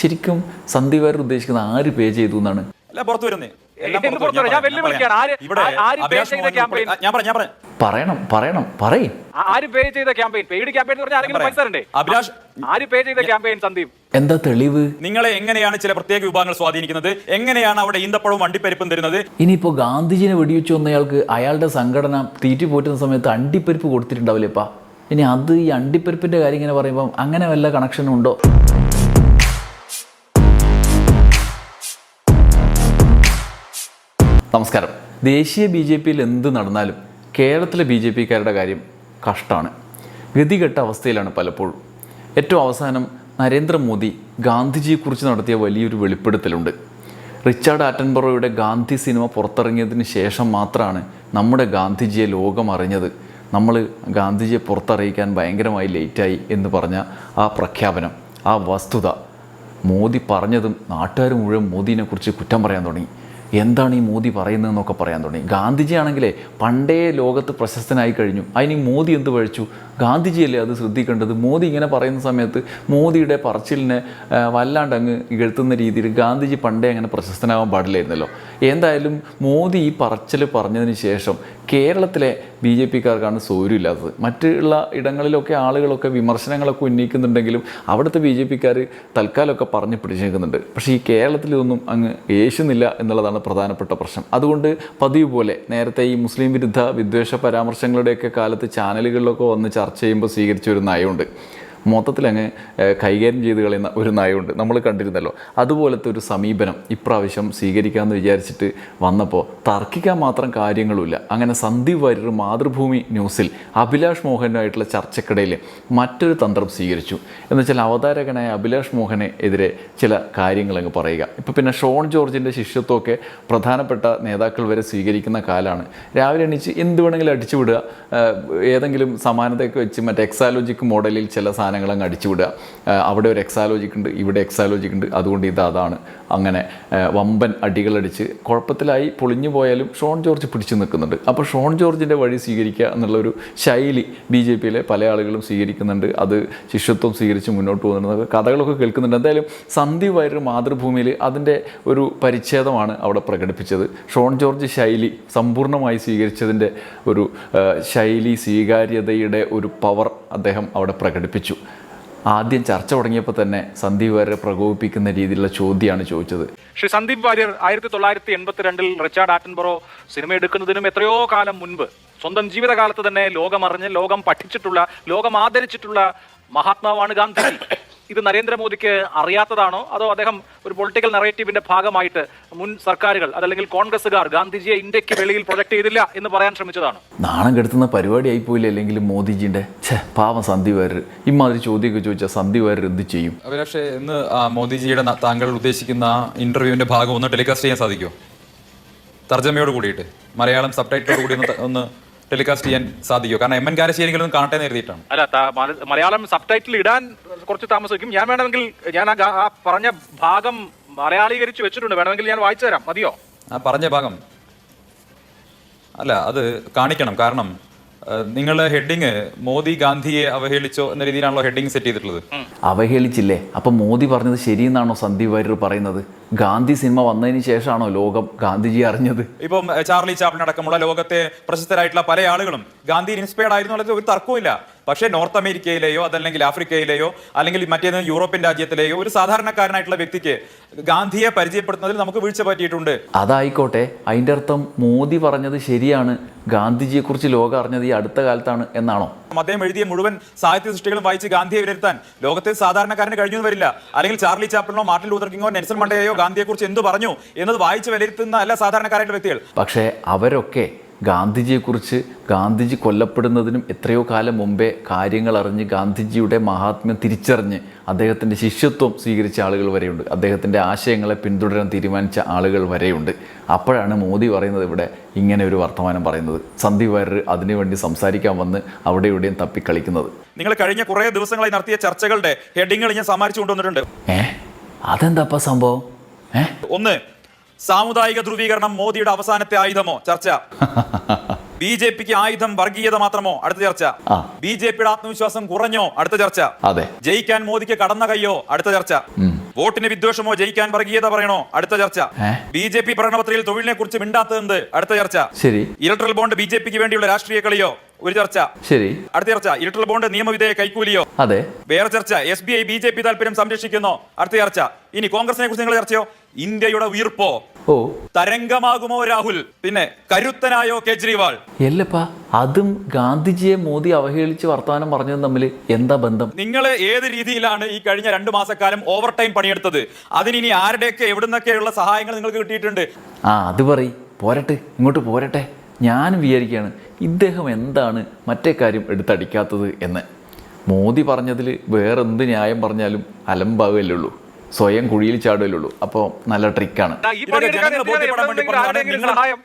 ശരിക്കും സന്ധി വാര്യർ ഉദ്ദേശിക്കുന്ന ആര് പേ ചെയ്തു എന്നാണ്? അല്ല പുറത്തു വരുന്നേ. പറയണം പറയണം പറയും. ആര് പേ ചെയ്ത ക്യാമ്പയിൻ പെയ്ഡ് ക്യാമ്പയിൻ ആരെങ്കിലും പൈസ. അഭിലാഷ് ആര് പേ ചെയ്ത ക്യാമ്പയിൻ സന്ദീപ്? എന്താ തെളിവ്? നിങ്ങളെ എങ്ങനെയാണ് ചില പ്രത്യേക വിഭാഗങ്ങൾ സ്വാധീനിക്കുന്നത്? എങ്ങനെയാണ് അവിടെ ഈന്തപ്പഴവും വണ്ടിപ്പരിപ്പും തരുന്നത്? ഇനിയിപ്പോ ഗാന്ധിജിനെ വെടിവെച്ചു വന്നയാൾക്ക് അയാളുടെ സംഘടന തീറ്റി പോറ്റുന്ന സമയത്ത് അണ്ടിപ്പരിപ്പ് കൊടുത്തിട്ടുണ്ടാവില്ലേപ്പാ ഇനി അത് ഈ അണ്ടിപ്പരിപ്പിന്റെ കാര്യം ഇങ്ങനെ പറയുമ്പോൾ അങ്ങനെ വല്ല കണക്ഷനും ഉണ്ടോ? നമസ്കാരം. ദേശീയ ബി ജെ പിയിൽ എന്ത് നടന്നാലും കേരളത്തിലെ ബി ജെ പിക്കാരുടെ കാര്യം കഷ്ടമാണ്. ഗതികെട്ട അവസ്ഥയിലാണ് പലപ്പോഴും. ഏറ്റവും അവസാനം നരേന്ദ്രമോദി ഗാന്ധിജിയെക്കുറിച്ച് നടത്തിയ വലിയൊരു വെളിപ്പെടുത്തലുണ്ട്. റിച്ചാർഡ് ആറ്റൻബറോയുടെ ഗാന്ധി സിനിമ പുറത്തിറങ്ങിയതിന് ശേഷം മാത്രമാണ് നമ്മുടെ ഗാന്ധിജിയെ ലോകം അറിഞ്ഞത്. നമ്മൾ ഗാന്ധിജിയെ പുറത്തറിയിക്കാൻ ഭയങ്കരമായി ലേറ്റായി എന്ന് പറഞ്ഞ ആ പ്രഖ്യാപനം ആ വസ്തുത. മോദി പറഞ്ഞതും നാട്ടുകാർ മുഴുവൻ മോദിനെക്കുറിച്ച് കുറ്റം പറയാൻ തുടങ്ങി. എന്താണ് ഈ മോദി പറയുന്നതെന്നൊക്കെ പറയാൻ തുടങ്ങി. ഗാന്ധിജി ആണെങ്കിലേ പണ്ടേ ലോകത്ത് പ്രശസ്തനായി കഴിഞ്ഞു. അതിന് മോദി എന്ത് പഴിച്ചു ഗാന്ധിജിയല്ലേ അത് ശ്രദ്ധിക്കേണ്ടത്? മോദി ഇങ്ങനെ പറയുന്ന സമയത്ത് മോദിയുടെ പറച്ചിലിനെ വല്ലാണ്ട് അങ്ങ് ഇകഴ്ത്തുന്ന രീതിയിൽ ഗാന്ധിജി പണ്ടേ അങ്ങനെ പ്രശസ്തനാവാൻ പാടില്ലായിരുന്നല്ലോ. എന്തായാലും മോദി ഈ പറച്ചിൽ പറഞ്ഞതിന് ശേഷം കേരളത്തിലെ ബി ജെ പിക്കാർക്കാണ് സൗര്യമില്ലാത്തത് മറ്റുള്ള ഇടങ്ങളിലൊക്കെ ആളുകളൊക്കെ വിമർശനങ്ങളൊക്കെ ഉന്നയിക്കുന്നുണ്ടെങ്കിലും അവിടുത്തെ ബി ജെ പിക്കാർ തൽക്കാലമൊക്കെ പറഞ്ഞ് പിടിച്ചേക്കുന്നുണ്ട്. പക്ഷേ ഈ കേരളത്തിലൊന്നും അങ്ങ് യേശുന്നില്ല എന്നുള്ളതാണ് പ്രധാനപ്പെട്ട പ്രശ്നം. അതുകൊണ്ട് പതിവ് പോലെ നേരത്തെ ഈ മുസ്ലിം വിരുദ്ധ വിദ്വേഷ പരാമർശങ്ങളുടെയൊക്കെ കാലത്ത് ചാനലുകളിലൊക്കെ വന്ന് ചർച്ച ചെയ്യുമ്പോൾ സ്വീകരിച്ചു ഒരു നയമുണ്ട്. ഏഹ്, കൈകാര്യം ചെയ്ത് കളയുന്ന ഒരു നയമുണ്ട് നമ്മൾ കണ്ടിരുന്നല്ലോ. അതുപോലത്തെ ഒരു സമീപനം ഇപ്രാവശ്യം സ്വീകരിക്കാമെന്ന് വിചാരിച്ചിട്ട് വന്നപ്പോൾ തർക്കിക്കാൻ മാത്രം കാര്യങ്ങളുമില്ല. അങ്ങനെ സന്ദീപ് വാര്യർ മാതൃഭൂമി ന്യൂസിൽ അഭിലാഷ് മോഹനുമായിട്ടുള്ള ചർച്ചക്കിടയിൽ മറ്റൊരു തന്ത്രം സ്വീകരിച്ചു. എന്ന് വെച്ചാൽ അവതാരകനായ അഭിലാഷ് മോഹനെ എതിരെ ചില കാര്യങ്ങൾ അങ്ങ് പറയുക. ഇപ്പം പിന്നെ ഷോൺ ജോർജിന്റെ ശിഷ്യത്വമൊക്കെ പ്രധാനപ്പെട്ട നേതാക്കൾ വരെ സ്വീകരിക്കുന്ന കാലമാണ് രാവിലെ എണീച്ച് എന്ത് വേണമെങ്കിലും അടിച്ചു വിടുക ഏതെങ്കിലും സമാനതയൊക്കെ വെച്ച് മറ്റേ എക്സാലോജിക് മോഡലിൽ ചില സാധനങ്ങൾ അങ്ങ് അടിച്ചുവിടുക. അവിടെ ഒരു എക്സാലോജിക് ഉണ്ട് ഇവിടെ എക്സാലോജിക് ഉണ്ട് അതുകൊണ്ട് ഇത് അതാണ്. അങ്ങനെ വമ്പൻ അടികളടിച്ച് കുഴപ്പത്തിലായി പൊളിഞ്ഞു പോയാലും ഷോൺ ജോർജ് പിടിച്ചു നിൽക്കുന്നുണ്ട്. അപ്പോൾ ഷോൺ ജോർജിന്റെ വഴി സ്വീകരിക്കുക എന്നുള്ളൊരു ശൈലി ബി ജെ പിയിലെ പല ആളുകളും സ്വീകരിക്കുന്നുണ്ട്. അത് ശിഷ്യത്വം സ്വീകരിച്ച് മുന്നോട്ട് പോകുന്നുണ്ട്. കഥകളൊക്കെ കേൾക്കുന്നുണ്ട്. എന്തായാലും സന്ദീപ് വാര്യർ മാതൃഭൂമിയിൽ അതിന്റെ ഒരു പരിച്ഛേദമാണ് അവിടെ പ്രകടിപ്പിച്ചത്. ഷോൺ ജോർജ് ശൈലി സമ്പൂർണമായി സ്വീകരിച്ചതിന്റെ ഒരു ശൈലി സ്വീകാര്യതയുടെ ഒരു പവർ അദ്ദേഹം അവിടെ പ്രകടിപ്പിച്ചു. ആദ്യം ചർച്ച തുടങ്ങിയപ്പോൾ തന്നെ സന്ദീപ് വാര്യർ പ്രകോപിപ്പിക്കുന്ന രീതിയിലുള്ള ചോദ്യമാണ് ചോദിച്ചത്. ശ്രീ സന്ദീപ് വാര്യർ ആയിരത്തി തൊള്ളായിരത്തി എൺപത്തിരണ്ടിൽ റിച്ചാർഡ് ആറ്റൻബറോ സിനിമ എടുക്കുന്നതിനും എത്രയോ കാലം മുൻപ് സ്വന്തം ജീവിതകാലത്ത് തന്നെ ലോകം അറിഞ്ഞ് ലോകം പഠിച്ചിട്ടുള്ള ലോകം ആദരിച്ചിട്ടുള്ള മഹാത്മാവാണ് ഗാന്ധിജി. ഇത് നരേന്ദ്രമോദിക്ക് അറിയാത്തതാണോ? അതോ അദ്ദേഹം ഒരു പൊളിറ്റിക്കൽ നറേറ്റീവിന്റെ ഭാഗമായിട്ട് മുൻ സർക്കാരുകൾ അതല്ലെങ്കിൽ കോൺഗ്രസുകാർ ഗാന്ധിജിയെ ഇന്ത്യയ്ക്ക് വെളിയിൽ പ്രൊജക്ട് ചെയ്തില്ല എന്ന് പറയാൻ ശ്രമിച്ചതാണ്? നാണം കെടുത്തുന്ന പരിപാടി പോയില്ല അല്ലെങ്കിൽ മോദിജിന്റെ? പാവം സന്ധി വാര്യർ ഇമാതിരി ചോദ്യമൊക്കെ ചോദിച്ചാൽ സന്ധി വാര്യർ എന്ത് ചെയ്യും? പക്ഷേ ഇന്ന് മോദിജിയുടെ താങ്കൾ ഉദ്ദേശിക്കുന്ന ആ ഇന്റർവ്യൂവിന്റെ ഭാഗം ഒന്ന് ടെലികാസ്റ്റ് ചെയ്യാൻ സാധിക്കുമോ? തർജമയോട് കൂടിയിട്ട്. മലയാളം സബ് ടൈറ്റിലോട് കൂടി ഒന്ന് ടെലികാസ്റ്റ് ചെയ്യാൻ സാധിക്കുമോ? കാരണം എം എൻ കാരശ്ശേരിയെങ്കിലും കാണട്ടെ എഴുതിയിട്ടാണ്. അല്ല മലയാളം സബ് ടൈറ്റിൽ ഇടാൻ കുറച്ച് താമസിക്കും. ഞാൻ വേണമെങ്കിൽ ഞാൻ ആ പറഞ്ഞ ഭാഗം മലയാളീകരിച്ച് വെച്ചിട്ടുണ്ട്. വേണമെങ്കിൽ ഞാൻ വായിച്ചു തരാം. മതിയോ? ആ പറഞ്ഞ ഭാഗം. അല്ല അത് കാണിക്കണം. കാരണം നിങ്ങളുടെ ഹെഡിങ് മോദി ഗാന്ധിയെ അവഹേളിച്ചോ എന്ന രീതിയിലാണല്ലോ ഹെഡിങ് സെറ്റ് ചെയ്തിട്ടുള്ളത്. അവഹേളിച്ചില്ലേ? അപ്പം മോദി പറഞ്ഞത് ശരിയെന്നാണോ സന്ദീപ് വാര്യർ പറയുന്നത്? ഗാന്ധി സിനിമ വന്നതിന് ശേഷമാണോ ലോകം ഗാന്ധിജി അറിഞ്ഞത്? ഇപ്പം ചാർലി ചാപ്ലിൻ അടക്കമുള്ള ലോകത്തെ പ്രശസ്തരായിട്ടുള്ള പല ആളുകളും ഗാന്ധി ഇൻസ്പയർഡ് ആയിരുന്നു ഒരു തർക്കവുമില്ല. പക്ഷേ നോർത്ത് അമേരിക്കയിലെയോ അതല്ലെങ്കിൽ ആഫ്രിക്കയിലെയോ അല്ലെങ്കിൽ മറ്റേത് യൂറോപ്യൻ രാജ്യത്തിലെയോ ഒരു സാധാരണക്കാരനായിട്ടുള്ള വ്യക്തിക്ക് ഗാന്ധിയെ പരിചയപ്പെടുത്തുന്നതിൽ നമുക്ക് വീഴ്ച പറ്റിയിട്ടുണ്ട്. അതായിക്കോട്ടെ അതിന്റെ അർത്ഥം മോദി പറഞ്ഞത് ശരിയാണ് ഗാന്ധിജിയെക്കുറിച്ച് ലോകം അറിഞ്ഞത് ഈ അടുത്ത കാലത്താണ് എന്നാണോ? അദ്ദേഹം എഴുതിയ മുഴുവൻ സാഹിത്യ സൃഷ്ടികളും വായിച്ച് ഗാന്ധിയെ വിലയിരുത്താൻ ലോകത്തെ സാധാരണക്കാരന് കഴിഞ്ഞു വരില്ല. അല്ലെങ്കിൽ ചാർലി ചാപ്പിളിനോ മാർട്ടിൻ ലൂതർ കിങ്ങോ നെൽസൺ മണ്ടയോ ഗാന്ധിയെക്കുറിച്ച് എന്ത് പറഞ്ഞു എന്നത് വായിച്ച് വിലയിരുത്തുന്ന അല്ല സാധാരണക്കാരായിട്ടുള്ള വ്യക്തികൾ. പക്ഷേ അവരൊക്കെ ഗാന്ധിജിയെക്കുറിച്ച് ഗാന്ധിജി കൊല്ലപ്പെടുന്നതിനും എത്രയോ കാലം മുമ്പേ കാര്യങ്ങൾ അറിഞ്ഞ് ഗാന്ധിജിയുടെ മഹാത്മ്യം തിരിച്ചറിഞ്ഞ് അദ്ദേഹത്തിന്റെ ശിഷ്യത്വം സ്വീകരിച്ച ആളുകൾ വരെയുണ്ട്. അദ്ദേഹത്തിന്റെ ആശയങ്ങളെ പിന്തുടരാൻ തീരുമാനിച്ച ആളുകൾ വരെയുണ്ട്. അപ്പോഴാണ് മോദി പറയുന്നത് ഇവിടെ ഇങ്ങനെ ഒരു വർത്തമാനം പറയുന്നത്. സന്ദീപ് വാര്യർ അതിനുവേണ്ടി സംസാരിക്കാൻ വന്ന് അവിടെ ഇവിടെയും തപ്പിക്കളിക്കുന്നത്. നിങ്ങൾ കഴിഞ്ഞ കുറേ ദിവസങ്ങളായി നടത്തിയ ചർച്ചകളുടെ ഹെഡിങ്ങൾ ഞാൻ സമ്മാനിച്ചു കൊണ്ടുവന്നിട്ടുണ്ട്. ഏഹ് അതെന്താ സംഭവം? ഒന്ന് സാമുദായിക ധ്രുവീകരണം മോദിയുടെ അവസാനത്തെ ആയുധമോ? ചർച്ച. ബി ജെ പിക്ക് ആയുധം വർഗീയത മാത്രമോ? അടുത്ത ചർച്ച. ബി ജെ പിയുടെ ആത്മവിശ്വാസം കുറഞ്ഞോ? അടുത്ത ചർച്ച. അതെ. ജയിക്കാൻ മോദിക്ക് കടന്ന കയ്യോ? അടുത്ത ചർച്ച. വോട്ടിന് വിദ്വേഷമോ? ജയിക്കാൻ വർഗീയത പറയണോ? അടുത്ത ചർച്ച? ബി ജെ പി പ്രകടനപത്രികയിൽ തൊഴിലിനെ കുറിച്ച് മിണ്ടാത്തതെന്ത് അടുത്ത ചർച്ച. ശരി. ഇലക്ട്രൽ ബോണ്ട് ബി ജെ പിക്ക് വേണ്ടിയുള്ള രാഷ്ട്രീയ കളിയോ? ഒരു ചർച്ച. ശരി. അടുത്ത ചർച്ച. ഇലക്ട്രൽ ബോണ്ട് നിയമവിധേയ കൈക്കൂലിയോ? അതെ. വേറെ ചർച്ച. S B I B J P താല്പര്യം സംരക്ഷിക്കുന്നു. അടുത്ത ചർച്ച. ഇനി കോൺഗ്രസിനെ കുറിച്ച് നിങ്ങൾ ചർച്ചയോ? ഇന്ത്യയുടെ ഉയർപ്പോ ഓ. തരംഗമാകുമോ രാഹുൽ? പിന്നെ കരുത്തനായോ കേജ്രിവാൾ? എല്ലപ്പാ അതും ഗാന്ധിജിയെ മോദി അവഹേളിച്ച് വർത്തമാനം പറഞ്ഞതും തമ്മിൽ എന്താ ബന്ധം? നിങ്ങൾ ഏത് രീതിയിലാണ് ഈ കഴിഞ്ഞ രണ്ടു മാസക്കാലം ഓവർ ടൈം പണിയെടുത്തത്? അതിനി ആരുടെയൊക്കെ എവിടുന്നൊക്കെയുള്ള സഹായങ്ങൾ നിങ്ങൾക്ക് കിട്ടിയിട്ടുണ്ട്? ആ അത് പറയും. പോരട്ടെ. ഇങ്ങോട്ട് പോരട്ടെ. ഞാൻ വിചാരിക്കുകയാണ്. ഇദ്ദേഹം എന്താണ് മറ്റേ കാര്യം എടുത്തടിക്കാത്തത് എന്ന്. മോദി പറഞ്ഞതിൽ വേറെന്ത് ന്യായം പറഞ്ഞാലും അലമ്പാവുകയല്ലേ ഉള്ളൂ. സ്വയം കുഴിയിൽ ചാടുകയല്ലേ ഉള്ളൂ. അപ്പോൾ നല്ല ട്രിക്കാണ്?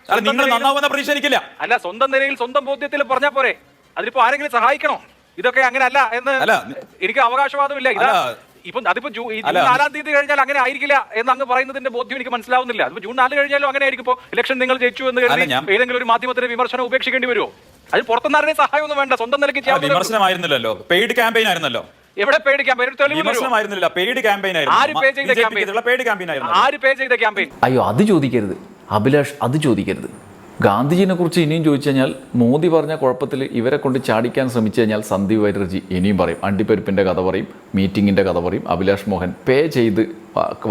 അല്ല, നിങ്ങൾ സ്വന്തം നിലയിൽ- സ്വന്തം ബോധ്യത്തിൽ പറഞ്ഞാൽ പോരെ. അതിലിപ്പോ ആരെങ്കിലും സഹായിക്കണോ? ഇതൊക്കെ അങ്ങനെ അല്ല എന്ന് അല്ല. എനിക്ക് അവകാശവാദമില്ല. ഇതാ. ഇപ്പൊ അതിപ്പോ ജൂൺ. നാലാം തീയതി കഴിഞ്ഞാൽ അങ്ങനെ ആയിരിക്കില്ല എന്ന് അങ്ങ് പറയുന്നതിന്റെ ബോധ്യം എനിക്ക് മനസ്സിലാവുന്നില്ല. അതിപ്പോ ജൂൺ നാല് കഴിഞ്ഞാലും അങ്ങനെ ആയിരിക്കും ഇപ്പോ ഇലക്ഷൻ നിങ്ങൾ ജയിച്ചു എന്ന് കരുതി ഏതെങ്കിലും ഒരു മാധ്യമത്തിന്റെ വിമർശനം ഉപേക്ഷിക്കേണ്ടി വരുമോ? അത് പുറത്തുനിന്നാരുടെ സഹായമൊന്നും സഹായം ഒന്നും വേണ്ട. സ്വന്തം നിലയ്ക്ക് ചെയ്യാൻ വിമർശനമായിരുന്നില്ലല്ലോ. പെയ്ഡ് ക്യാമ്പയിൻ ആയിരുന്നല്ലോ. എവിടെ പെയ്ഡ് ക്യാമ്പയിൻ? ആര് പേ ചെയ്ത ക്യാമ്പയിൻ ആയിരുന്നു. ആര് പേ ചെയ്ത ക്യാമ്പയിൻ? അയ്യോ അത് ചോദിക്കരുത്. അഭിലാഷ് അത് ചോദിക്കരുത്. ഗാന്ധിജിനെ കുറിച്ച് ഇനിയും ചോദിച്ചു കഴിഞ്ഞാൽ മോദി പറഞ്ഞ കുഴപ്പത്തിൽ ഇവരെ കൊണ്ട് ചാടിക്കാൻ ശ്രമിച്ചു കഴിഞ്ഞാൽ സന്ദീപ് ബാനർജി ഇനിയും പറയും. അണ്ടിപ്പരിപ്പിന്റെ കഥ പറയും മീറ്റിങ്ങിന്റെ കഥ പറയും അഭിലാഷ് മോഹൻ പേ ചെയ്ത്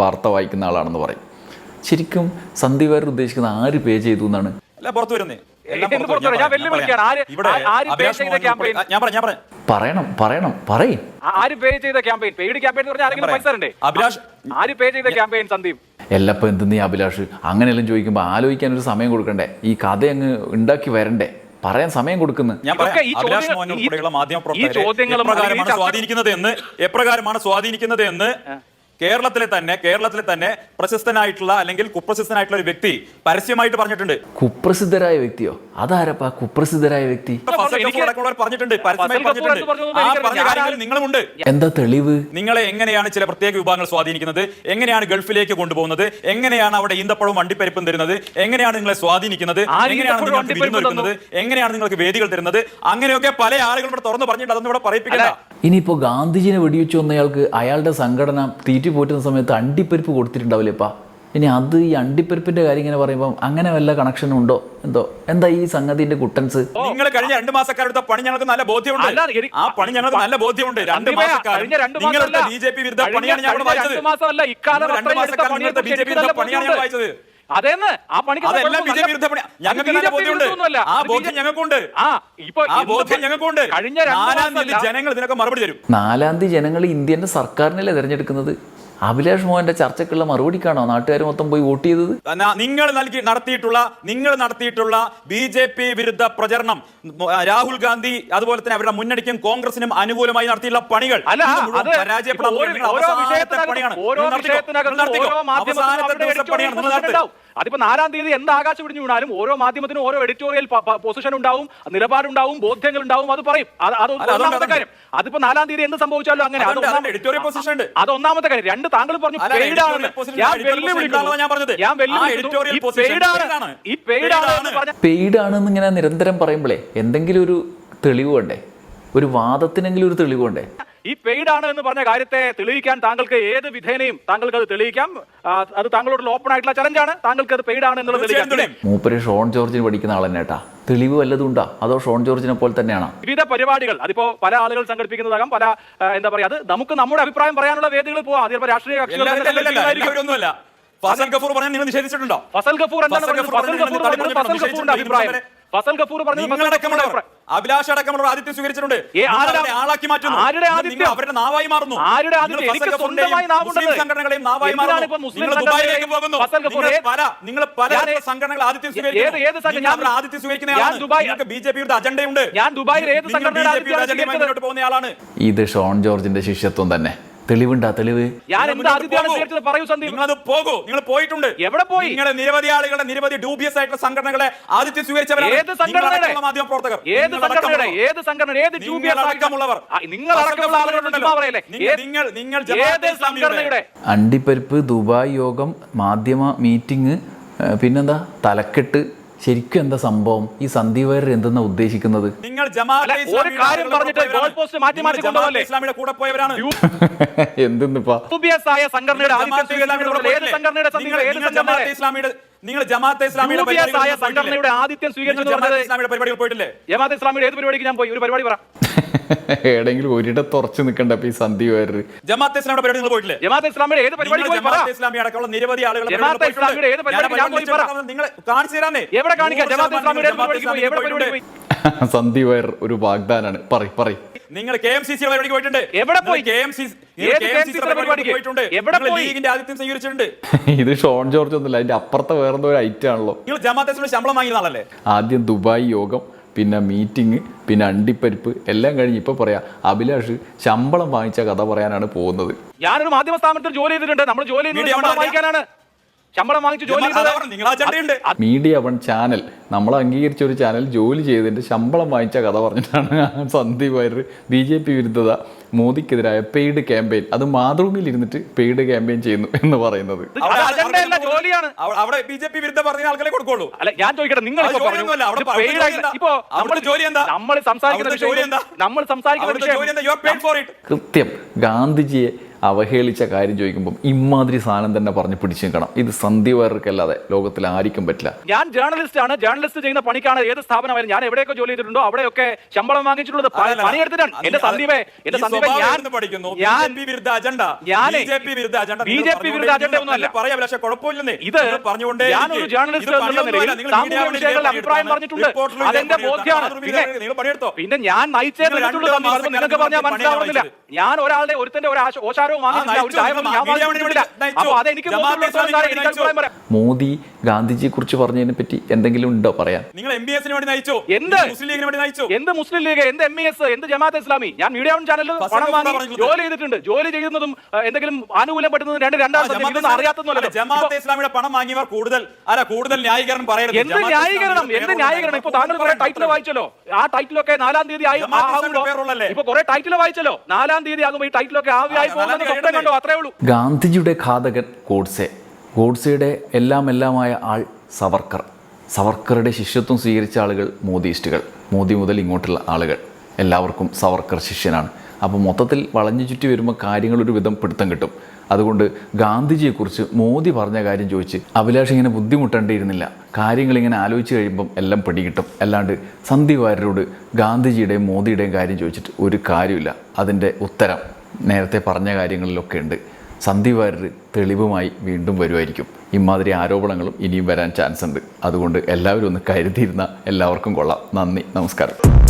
വാർത്ത വായിക്കുന്ന ആളാണെന്ന് പറയും. ശരിക്കും സന്ദീപ് വാര്യർ ഉദ്ദേശിക്കുന്ന ആര് പേ ചെയ്തു എന്നാണ്? പുറത്തു പറയണം പറയണം പറയും. ആര് പേ ചെയ്ത ക്യാമ്പയിൻ? പെയ്ഡ് ക്യാമ്പയിൻ എന്ന് പറഞ്ഞാൽ ആരെങ്കിലും. പൈസ ആര് പേ ചെയ്ത ക്യാമ്പയിൻ സന്ദീപ്? എല്ലപ്പം നീ അഭിലാഷ്? അങ്ങനെയെല്ലാം ചോദിക്കുമ്പോൾ ആലോചിക്കാൻ ഒരു സമയം കൊടുക്കണ്ടേ? ഈ കഥ അങ്ങ് ഉണ്ടാക്കി വരണ്ടേ? പറയാൻ സമയം കൊടുക്കുന്നു. ഈ ചോദ്യങ്ങൾ- സ്വാധീനിക്കുന്നത് എന്ന് എപ്രകാരമാണ് സ്വാധീനിക്കുന്നത് എന്ന് കേരളത്തിലെ തന്നെ കേരളത്തിലെ തന്നെ പ്രശസ്തനായിട്ടുള്ള അല്ലെങ്കിൽ കുപ്രസിദ്ധനായിട്ടുള്ള ഒരു വ്യക്തി പരസ്യമായിട്ട് പറഞ്ഞിട്ടുണ്ട്. കുപ്രസിദ്ധരായ വ്യക്തിയോ? അതാരപ്പാ കുപ്രസിദ്ധരായ വ്യക്തി? എനിക്ക് പറഞ്ഞിട്ടുണ്ട് പരസ്യമായി പറഞ്ഞിട്ടുണ്ട്. ആ പറഞ്ഞ നിങ്ങളുമുണ്ട്. എന്താ തെളിവ്? നിങ്ങളെ എങ്ങനെയാണ് ചില പ്രത്യേക വിഭാഗങ്ങൾ സ്വാധീനിക്കുന്നത്? എങ്ങനെയാണ് ഗൾഫിലേക്ക് കൊണ്ടുപോകുന്നത്? എങ്ങനെയാണ് അവിടെ ഈന്തപ്പഴവും വണ്ടിപ്പരിപ്പും തരുന്നത്? എങ്ങനെയാണ് നിങ്ങളെ സ്വാധീനിക്കുന്നത്? എങ്ങനെയാണ് നിങ്ങൾക്ക് വണ്ടിപ്പരിപ്പും വിരുന്നൊരുക്കുന്നത് എങ്ങനെയാണ് നിങ്ങൾക്ക് വേദികൾ തരുന്നത്? അങ്ങനെയൊക്കെ പല ആളുകളും ഇവിടെ തുറന്നു പറഞ്ഞിട്ട് അതൊന്നും ഇവിടെ പറയിപ്പിക്കണ്ട. ഇനിയിപ്പോൾ ഗാന്ധിജിനെ വെടിവെച്ച് വന്നയാൾക്ക് അയാളുടെ സംഘടന തീറ്റി പോറ്റുന്ന സമയത്ത് അണ്ടിപ്പരിപ്പ് കൊടുത്തിട്ടുണ്ടാവില്ലേപ്പാ ഇനി അത് ഈ അണ്ടിപ്പരിപ്പിന്റെ കാര്യം ഇങ്ങനെ പറയുമ്പോൾ അങ്ങനെ വല്ല കണക്ഷനും ഉണ്ടോ? എന്തോ? എന്താ ഈ സംഗതിന്റെ കുട്ടൻസ്? നിങ്ങൾ കഴിഞ്ഞ രണ്ട് മാസക്കാരുടെ പണി ഞങ്ങൾക്ക് നല്ല ബോധ്യമുണ്ട്. അല്ല, ആ പണി ഞങ്ങൾക്ക് നല്ല ബോധ്യമുണ്ട്. രണ്ട് നിങ്ങളുടെ. ബി ജെ പി വിരുദ്ധ പണിയാണ് കഴിഞ്ഞ വായിച്ചത്. രണ്ട് മാസക്കാലം ബി ജെ പി വിരുദ്ധ പണിയാണ് ഞാൻ വായിച്ചത്. അതേന്ന്? ആ പണിക്ക് അതെല്ലാം വിരുദ്ധ പണി. ഞങ്ങൾക്ക് നല്ല ബോധ്യമുണ്ട്. ആ ബോധ്യം ഞങ്ങൾക്കുണ്ട്. ആ ഇപ്പൊ ആ ബോധ്യം ഞങ്ങൾക്കുണ്ട്. കഴിഞ്ഞ രണ്ട് നാലാം തീയതി ജനങ്ങൾ ഇതിനൊക്കെ മറുപടി തരും. നാലാം തീയതി ജനങ്ങൾ ഇന്ത്യന്റെ സർക്കാരിനല്ലേ തിരഞ്ഞെടുക്കുന്നത്? അഭിലാഷ് മോഹന്റെ ചർച്ചക്കുള്ള മറുപടിക്കാണോ നാട്ടുകാർ മൊത്തം പോയി വോട്ട് ചെയ്തത്? നിങ്ങൾ നൽകി നടത്തിയിട്ടുള്ള നിങ്ങൾ നടത്തിയിട്ടുള്ള ബി ജെ പി വിരുദ്ധ പ്രചരണം രാഹുൽ ഗാന്ധി അതുപോലെ തന്നെ അവരുടെ മുന്നണിക്കും കോൺഗ്രസിനും അനുകൂലമായി നടത്തിയുള്ള പണികൾ. പരാജയപ്പെടാൻ അതിപ്പോ നാലാം തീയതി എന്ത് ആകാശം പിടിഞ്ഞു വീണാലും ഓരോ മാധ്യമത്തിനും ഓരോ എഡിറ്റോറിയൽ പൊസിഷൻ ഉണ്ടാവും നിലപാടുണ്ടാവും ബോധ്യങ്ങൾ ഉണ്ടാവും അത് പറയും. അത് ഒന്നാമത്തെ കാര്യം. അതിപ്പോ നാലാം തീയതി എന്ത് സംഭവിച്ചാലും അങ്ങനെ അത് ഒന്നാമത്തെ കാര്യം. രണ്ട് താങ്കൾ പറഞ്ഞു അല്ല, പെയ്ഡ് editorial ആണെന്ന്. position ഞാൻ editorial position വെല്ലുവിളിക്കുന്നു എന്താണെന്നാ ഞാൻ പറഞ്ഞത്. ഞാൻ ആ വെല്ലുവിളിക്കുന്നു. editorial ഈ position പെയ്ഡ് ആണ്. ഈ പെയ്ഡ് ആണ് paid എന്ന് ആണ്. പറഞ്ഞ പെയ്ഡ് ആണെന്ന് ഇങ്ങനെ നിരന്തരം പറയുമ്പോഴേ എന്തെങ്കിലും ഒരു തെളിവ് വേണ്ടേ ഒരു വാദത്തിനെങ്കിലും ഒരു തെളിവ് വേണ്ടേ ഈ പെയ്ഡ് ആണ് എന്ന് പറഞ്ഞ കാര്യത്തെ തെളിയിക്കാൻ താങ്കൾക്ക് ഏത് വിധേനയും താങ്കൾക്ക് അത് തെളിയിക്കാം അത് താങ്കളോടുള്ള ഓപ്പൺ ആയിട്ടുള്ള ചലഞ്ചാണ്. താങ്കൾക്ക് അത് പെയ്ഡ് ആണ് എന്നുള്ളത് മൂപ്പര് ഷോൺ ജോർജിന് പഠിക്കുന്ന ആൾ തന്നെ കേട്ടാ തെളിവ് വല്ലതും ഉണ്ടോ അതോ ഷോൺ ജോർജിനെ പോലെ തന്നെയാണ്? വിവിധ പരിപാടികൾ. അതിപ്പോ പല ആളുകൾ സംഘടിപ്പിക്കുന്നതാകാം. പല എന്താ പറയാ അത് നമുക്ക് നമ്മുടെ അഭിപ്രായം പറയാനുള്ള വേദികൾ പോവാം. അതിപ്പോ രാഷ്ട്രീയ കക്ഷികൾ ഫസൽ ഗഫൂർ പറഞ്ഞാൽ നിങ്ങൾ നിഷേധിച്ചിട്ടുണ്ടോ? ഫസൽ ഗഫൂർ എന്താണ് ഫസൽ ഗഫൂർ അഭിപ്രായം. ഫസൽ കപൂർ പറഞ്ഞത് അഭിപ്രായം അഭിലാഷ് അടക്കമുള്ളവർ ആദിത്യം സ്വീകരിച്ചിട്ടുണ്ട്. ആളാക്കി മാറ്റുന്നു. ആരുടെ ആദിത്യം? അവരുടെ നാവായി മാറുന്നു. ആരുടെ നിങ്ങൾ ആദിത്യം? ഫസൽ എനിക്ക് ഗഫൂറിന്റെയും സ്വന്തമായി നാവുണ്ടത്. സംഘടനകളെയും നാവായി മാറുന്നു. മുസ്ലിം നിങ്ങൾ ദുബായിലേക്ക് പോകുന്നു. പല നിങ്ങൾ പല സംഘടനകൾ ആദിത്യം സ്വീകരിക്കുന്നു. ആദിത്യം നിങ്ങൾക്ക് ബി ജെ പിയുടെ അജണ്ടയുണ്ട്. ഞാൻ ദുബായിൽ ഏത് നിങ്ങൾ സംഘടനയുടെ BJP യുടെ അജണ്ടയുമായി മുന്നോട്ട് പോകുന്ന ഇത് ഷോൺ ജോർജിന്റെ ശിഷ്യത്വം തന്നെ. തെളിവുണ്ടാ തെളിവ്? നിങ്ങളത് പോകൂ. നിങ്ങൾ പോയിട്ടുണ്ട്. എവിടെ പോയി? നിങ്ങളെ നിരവധി ആളുകളുടെ നിരവധി ഡൂബിയസ് ആയിട്ടുള്ള സംഘടനകളെ ആദിത്യം സ്വീകരിച്ചവരാണ്. ഏത് സംഘടനയുടെ? നിങ്ങളടക്കമുള്ള മാധ്യമ പ്രവർത്തകർ. ഏത് സംഘടനയുടെ? നിങ്ങളടക്കമുള്ളവർ. ഏത് സംഘടന ഏത് ജൂബിയസ് നിങ്ങളടക്കമുള്ളവർ. നിങ്ങൾ അടക്കമുള്ള ആളുകളുടെ ചുമ്മാ പറയല്ലേ. നിങ്ങൾ ഏത്- നിങ്ങൾ നിങ്ങൾ ഏത് സംഘടനയുടെ? അണ്ടിപ്പരിപ്പ് ദുബായ് യോഗം മാധ്യമ മീറ്റിംഗ് പിന്നെന്താ? തലക്കെട്ട്. ശരിക്കും എന്താ സംഭവം? ഈ സന്ദീപ് വാര്യർ എന്തെന്നാ ഉദ്ദേശിക്കുന്നത്? നിങ്ങൾ ജമാഅത്തെ അല്ല, ഒരു ഇസ്ലാമിയുടെ കൂടെ പോയവരാണ്. എന്തെന്നിപ്പാ? സംഘടനയുടെ ഇസ്ലാമിയുടെ നിങ്ങൾ- ജമാഅത്തെ ഇസ്ലാമിയുടെ? സംഘടനയുടെ ആദിത്യം സ്വീകരിച്ചു ഇസ്ലാമിയുടെ പരിപാടികൾ പോയിട്ടില്ലേ? ജമാഅത്തെ ഇസ്ലാമിയുടെ ഏത് പരിപാടിക്ക് ഞാൻ പോയി? ഒരു പരിപാടി പറ. എവിടെയെങ്കിലും ഒരിടത്ത് ഉറച്ചു നിൽക്കണ്ട ഈ സന്ധി വരര് ജമാഅത്തെ ഇസ്ലാമിയുടെ പരിപാടി നിങ്ങൾ പോയിട്ടില്ലേ? ജമാഅത്തെ ഇസ്ലാമിയുടെ ഏത് പരിപാടി പരിപാടിക്ക് പോയി പറ. ജമാഅത്തെ ഇസ്ലാമി അടക്കമുള്ള നിരവധി ആളുകൾ ജമാഅത്തെ ഇസ്ലാമിയുടെ ഏത് പരിപാടിക്ക് ഞാൻ പോയി പറ. നിങ്ങൾ കാണിച്ചു തരാനേ എവിടെ കാണിക്കാം? ജമാഅത്തെ ഇസ്ലാമിയുടെ ഏത് പരിപാടി പരിപാടിക്ക് പോയി? എവിടെ പരിപാടി പോയി? സന്ധി വാര്യർ ഒരു വാഗ്ദാനാണ്. പറയ് പറയ്. നിങ്ങൾ കെ എം സി സി പരിപാടിക്ക് പോയിട്ടുണ്ട്. എവിടെ പോയി? K M C? പോയിട്ടുണ്ട്. എവിടെ പോയി? ലീഗിന്റെ ആദിത്യം സ്വീകരിച്ചിട്ടുണ്ട്. ഇത് ഷോൺ ജോർജ് ഒന്നുമില്ല. അതിന്റെ അപ്പുറത്തെ വേറെന്തോ ഒരു ഐറ്റം ആണല്ലോ. നിങ്ങൾ ജമാഅത്തെ ശമ്പളം വാങ്ങിയ ആളല്ലേ? ആദ്യം ദുബായ് യോഗം പിന്നെ മീറ്റിംഗ് പിന്നെ അണ്ടിപ്പരിപ്പ് എല്ലാം കഴിഞ്ഞ് ഇപ്പൊ പറയാ അഭിലാഷ് ശമ്പളം വാങ്ങിച്ച കഥ പറയാനാണ് പോകുന്നത്. ഞാനൊരു മാധ്യമ സ്ഥാപനത്തിൽ ജോലി ചെയ്തിട്ടുണ്ട്. നമ്മൾ ജോലി വാങ്ങിക്കാനാണ്. ശമ്പളം വാങ്ങിച്ച് ജോലി മീഡിയ വൺ ചാനൽ. നമ്മൾ അംഗീകരിച്ച ഒരു ചാനൽ ജോലി ചെയ്തതിന്റെ ശമ്പളം വാങ്ങിച്ച കഥ പറഞ്ഞിട്ടാണ് Sandeep Warrier B J P വിരുദ്ധത മോദിക്കെതിരായ പെയ്ഡ് ക്യാമ്പയിൻ. അത് മാതൃഭൂമിയിൽ ഇരുന്നിട്ട് പെയ്ഡ് ക്യാമ്പയിൻ ചെയ്യുന്നു എന്ന് പറയുന്നത്. അവിടെ- അജണ്ടയല്ല, ജോലിയാണ്. അവിടെ- അവിടെ ബി ജെ പി വിരുദ്ധ പറഞ്ഞ ആൾക്കാരെ കൊടുക്കുള്ളൂ. അല്ല ഞാൻ ചോദിക്കട്ടെ നിങ്ങൾ ഇപ്പൊ? നമ്മൾ സംസാരിക്കുന്ന? നമ്മൾ സംസാരിക്കുന്ന കൃത്യം ഗാന്ധിജിയെ അവഹേളിച്ച കാര്യം ചോദിക്കുമ്പോൾ ഇമാതിരി സാധനം തന്നെ പറഞ്ഞ് പിടിച്ചു നിൽക്കണം ഇത് സന്ധി ലോകത്തിൽ ആർക്കും പറ്റില്ല. ഞാൻ ജേർണലിസ്റ്റ് ആണ്. ജേർണലിസ്റ്റ് ചെയ്യുന്ന പണിക്കാണ് ഏത് സ്ഥാപനമായാലും ഞാൻ എവിടെയൊക്കെ ജോലി ചെയ്തിട്ടുണ്ടോ അവിടെയൊക്കെ ശമ്പളം വാങ്ങിച്ചിട്ടുള്ളത്. പണിയെടുത്തിട്ടാണ്. എന്റെ സന്ദീപേ എന്റെ സന്ദീപേ ഞാൻ പഠിക്കുന്നു? ഞാൻ ബി ജെ പി വിരുദ്ധ അജണ്ട. ബി ജെ പി വിരുദ്ധ അജണ്ട. ബി ജെ പി വിരുദ്ധ അജണ്ട ഒന്നുമല്ല. പറയാം പക്ഷെ കുഴപ്പമില്ലെന്നേ. ഇത് നിങ്ങൾ പറഞ്ഞുകൊണ്ടേ ഞാനൊരു ജേർണലിസ്റ്റ് ഇത് എന്നുള്ള നിലയിൽ നിങ്ങൾ സാമൂഹ്യ വിഷയങ്ങളിൽ അഭിപ്രായം പറഞ്ഞിട്ടുണ്ട്. അതെന്റെ ബോധ്യമാണ്. പിന്നെ- നിങ്ങൾ പണിയെടുത്തോ? പിന്നെ ഞാൻ നയിച്ചേ നിങ്ങൾക്ക് പറഞ്ഞാൽ മനസ്സിലാവുന്നില്ല. ഞാൻ ഒരാളുടെ ഒരുത്തന്റെ ഒരു ആശ- ഓശാരവും അഭിപ്രായം മോദി ഗാന്ധിജിയെ കുറിച്ച് പറഞ്ഞതിനെ പറ്റി എന്തെങ്കിലും ഉണ്ടോ പറയാൻ? നിങ്ങൾ എം ബി എസിന് വേണ്ടി നയിച്ചു? എന്ത്? മുസ്ലിം ലീഗിന് വേണ്ടി നയിച്ചു? എന്ത് മുസ്ലിം ലീഗ്? എന്ത് എം ബി എസ് എന്ത് ജമാഅത്ത് ഇസ്ലാമി? ഞാൻ മീഡിയ ചാനലിൽ പണം വാങ്ങി ജോലി ചെയ്തിട്ടുണ്ട്. ജോലി ചെയ്യുന്നതും എന്തെങ്കിലും ആനുകൂല്യം പറ്റുന്നതും രണ്ട് ആ, രണ്ടാം ജമാഅത്ത് ഇസ്ലാമിയുടെ പണം വാങ്ങിയവർ കൂടുതൽ അല്ല കൂടുതൽ ന്യായീകരണം പറയരുത്. എന്ത് ന്യായീകരണം? എന്ത് ന്യായീകരണം? ഇപ്പൊ താങ്കൾ കുറെ ടൈറ്റിൽ വായിച്ചല്ലോ. ആ ടൈറ്റിലൊക്കെ നാലാം തീയതി ആയി? ഇപ്പൊ കുറെ ടൈറ്റിൽ വായിച്ചല്ലോ. നാലാം തീയതി ആകുമ്പോൾ ഈ ടൈറ്റിലൊക്കെ ആവിയായി പോകുന്നത് സ്വപ്നം കണ്ടോ? അത്രേ ഉള്ളൂ. ഗാന്ധിജിയുടെ ഘാതകൻ ഗോഡ്സെ. ഗോഡ്സെയുടെ എല്ലാം എല്ലാമായ ആൾ സവർക്കർ. സവർക്കറുടെ ശിഷ്യത്വം സ്വീകരിച്ച ആളുകൾ മോദിയിസ്റ്റുകൾ മോദി മുതൽ ഇങ്ങോട്ടുള്ള ആളുകൾ. എല്ലാവർക്കും സവർക്കർ ശിഷ്യനാണ്. അപ്പോൾ മൊത്തത്തിൽ വളഞ്ഞു ചുറ്റി വരുമ്പോൾ കാര്യങ്ങളൊരു വിധം പിടുത്തം കിട്ടും. അതുകൊണ്ട് ഗാന്ധിജിയെക്കുറിച്ച് മോദി പറഞ്ഞ കാര്യം ചോദിച്ച് അഭിലാഷ് ഇങ്ങനെ ബുദ്ധിമുട്ടേണ്ടിയിരുന്നില്ല. കാര്യങ്ങൾ ഇങ്ങനെ ആലോചിച്ച് കഴിയുമ്പം എല്ലാം പിടികിട്ടും. അല്ലാണ്ട് സന്ദീപ് വാര്യരോട് ഗാന്ധിജിയുടെയും മോദിയുടെയും കാര്യം ചോദിച്ചിട്ട് ഒരു കാര്യമില്ല അതിന്റെ ഉത്തരം നേരത്തെ പറഞ്ഞ കാര്യങ്ങളിലൊക്കെ ഉണ്ട്. സന്ദീപ് തെളിവുമായി വീണ്ടും വരുമായിരിക്കും. ഇമാതിരി ആരോപണങ്ങളും ഇനിയും വരാൻ ചാൻസ് ഉണ്ട് അതുകൊണ്ട് എല്ലാവരും ഒന്ന് കരുതിയിരുന്ന എല്ലാവർക്കും കൊള്ളാം. നന്ദി നമസ്കാരം.